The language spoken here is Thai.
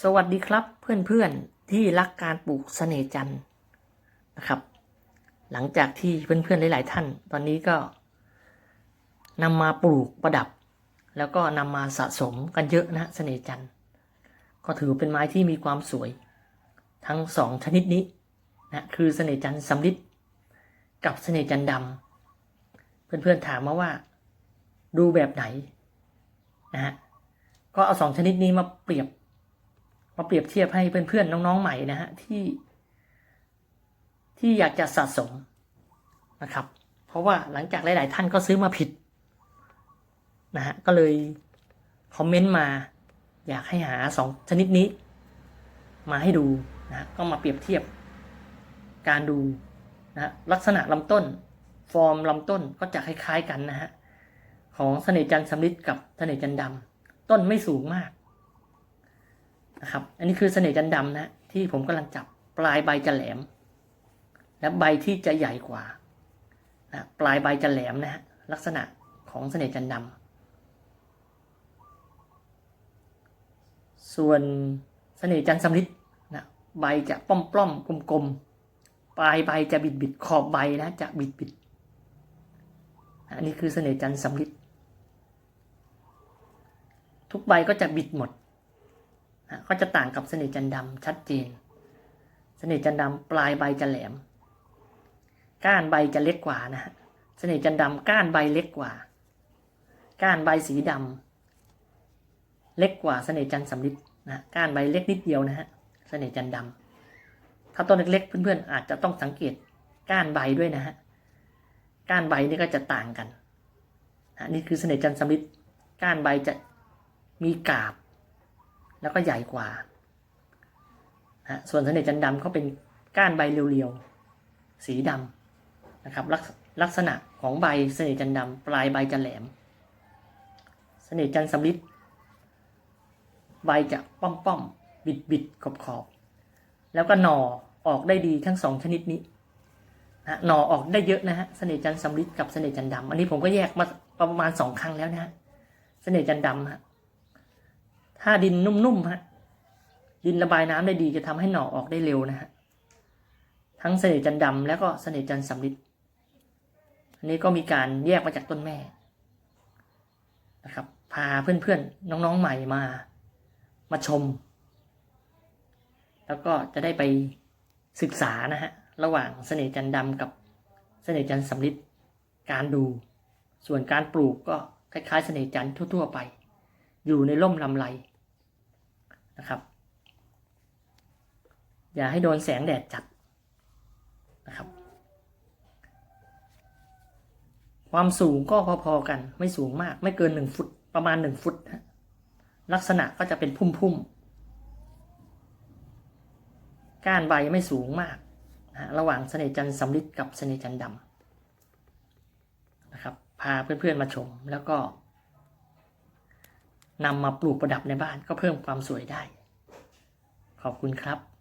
สวัสดีครับเพื่อนๆที่รักการปลูกเสน่ห์จันนะครับ หลังจากที่เพื่อนๆหลายๆท่าน ตอนนี้ก็นำมาปลูกประดับ แล้วก็นำมาสะสมกันเยอะนะเสน่ห์จันก็ถือเป็นไม้ที่มีความสวย ทั้งสองชนิดนี้นะคือเสน่ห์จันสำลิดกับเสน่ห์จันดำเพื่อนๆถามมาว่า ดูแบบไหนนะฮะก็เอาสองชนิดนี้มาเปรียบ มาเปรียบเทียบให้เพื่อนๆน้องๆใหม่นะฮะที่ ที่อยากจะสะสมนะครับ เพราะว่าหลังจากหลาย ๆ ท่านก็ซื้อมาผิดนะฮะก็เลยคอมเมนต์มาอยากให้หาสองชนิดนี้ มาให้ดูนะ ก็มาเปรียบเทียบ การดูนะลักษณะลำต้น ฟอร์มลำต้นก็จะคล้าย ๆ กันนะฮะ ของเสน่จันทร์สำลิดกับเสน่จันทร์ดำต้นไม่สูงมาก นะครับ อันนี้คือเสน่ห์จันดำนะที่ผมกำลังจับปลายใบจะแหลม และใบที่จะใหญ่กว่านะปลายใบจะแหลมนะฮะลักษณะของเสน่ห์จันดำส่วนเสน่ห์จันทร์สำลิดนะใบจะป้อมป้อมๆกลมๆปลายใบจะบิดบิดๆขอบใบนะจะบิดบิดๆอันนี้คือเสน่ห์จันทร์สำลิดทุกใบก็จะบิดหมด ก็จะต่างกับเสน่ห์จันดำชัดเจนเสน่ห์จันดำปลายใบจะแหลม ก้านใบจะเล็กกว่านะฮะเสน่ห์จันดำก้านใบเล็กกว่า ก้านใบสีดำเล็กกว่าเสน่ห์จันสำลิดนะก้านใบเล็กนิดเดียวนะฮะเสน่ห์จันดำถ้าต้นเล็กๆเพื่อนๆอาจจะต้องสังเกตก้านใบด้วยนะฮะก้านใบนี่ก็จะต่างกันนะนี่คือเสน่ห์จันทร์สำลิดก้านใบจะมีกาบ แล้วก็ใหญ่กว่านะส่วนเสน่ห์จันดำเขาเป็นก้านใบเรียวๆ สีดำนะครับลักษลักษณะของใบเสน่ห์จันดำปลายใบจะแหลมเสน่ห์จันสำลิดใบจะป้อมป้อมๆบิดบิดขอบขอบๆแล้วก็หน่อออกได้ดีทั้งสองชนิดนี้นะหน่อออกได้เยอะนะฮะเสน่ห์จันทร์สำลิดกับเสน่ห์จันทร์ดำอันนี้ผมก็แยกมาประมาณสองครั้งแล้วนะฮะเสน่ห์จันทร์ดำฮะ ถ้าดินนุ่มๆฮะดินระบายน้ำได้ดีจะทำให้หน่อออกได้เร็วนะฮะทั้งเสน่ห์จันทร์ดำแล้วก็เสน่ห์จันสำลิดอันนี้ก็มีการแยกมาจากต้นแม่นะครับ พาเพื่อนๆน้องๆใหม่มา มาชม แล้วก็จะได้ไปศึกษานะฮะระหว่างเสน่ห์จันทร์ดำกับเสน่ห์จันสำลิดการดู ส่วนการปลูกก็คล้ายๆเสน่ห์จันทั่ว ๆ ไป อยู่ในร่มลำไร นะครับ อย่าให้โดนแสงแดดจัดนะครับ ความสูงก็พอๆกันไม่สูงมาก ไม่เกินหนึ่งฟุตประมาณหนึ่งฟุตฮะลักษณะก็จะเป็นพุ่มๆ ก้านใบไม่สูงมากนะระหว่างเสน่จันทร์สำลิดกับเสน่จันทร์ดำนะครับ พาเพื่อนๆมาชมแล้วก็ นำมาปลูกประดับในบ้านก็เพิ่มความสวยได้ ขอบคุณครับ